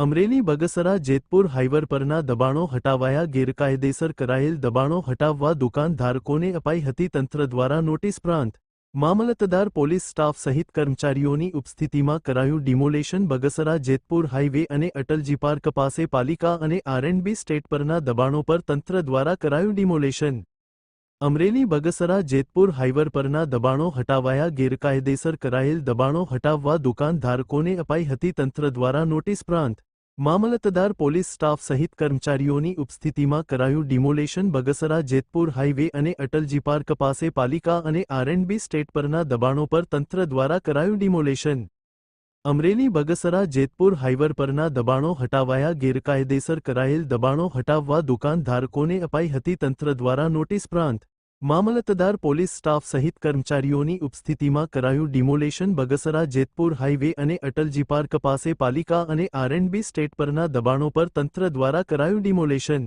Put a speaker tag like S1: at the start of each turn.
S1: Amreli Bagasara Jetpur highway પરના દબાણો હટાવાયા ગેરકાયદેસર કરાયેલ દબાણો હટાવવા દુકાનધારકોને અપાઈ હતી તંત્ર દ્વારા નોટિસ પ્રાંત. મામલતદાર, પોલીસ સ્ટાફ સહિત કર્મચારીઓની ઉપસ્થિતિમાં કરાયું ડિમોલેશન બગસરા જેતપુર હાઈવે અને અટલજી પાર્ક પાસે પાલિકા અને આરએનબી સ્ટેટ પરના દબાણો પર તંત્ર દ્વારા કરાયું ડિમોલેશન. અમરેલી બગસરા જેતપુર હાઈવર પરના દબાણો હટાવાયા ગેરકાયદેસર કરાયેલ દબાણો હટાવવા દુકાનધારકોને અપાઈ હતી તંત્ર દ્વારા નોટિસ પ્રાંત. મામલતદાર પોલીસ સ્ટાફ સહિત કર્મચારીઓની ઉપસ્થિતિમાં કરાયું ડિમોલેશન બગસરા જેતપુર હાઇવે અને અટલજી પાર્ક પાસે પાલિકા અને આરએનબી સ્ટેટ પરના દબાણો પર તંત્ર દ્વારા કરાયું ડિમોલેશન. અમરેલી બગસરા જેતપુર હાઇવર પરના દબાણો હટાવાયા ગેરકાયદેસર કરાયેલ દબાણો હટાવવા દુકાનધારકોને અપાઈ હતી તંત્ર દ્વારા નોટિસ પ્રાંત. મામલતદાર પોલીસ સ્ટાફ સહિત કર્મચારીઓની ઉપસ્થિતિમાં કરાયું ડિમોલેશન બગસરા જેતપુર હાઇવે અને અટલજી પાર્ક પાસે પાલિકા અને આરએનબી સ્ટેટ પરના દબાણો પર તંત્ર દ્વારા કરાયું ડિમોલેશન.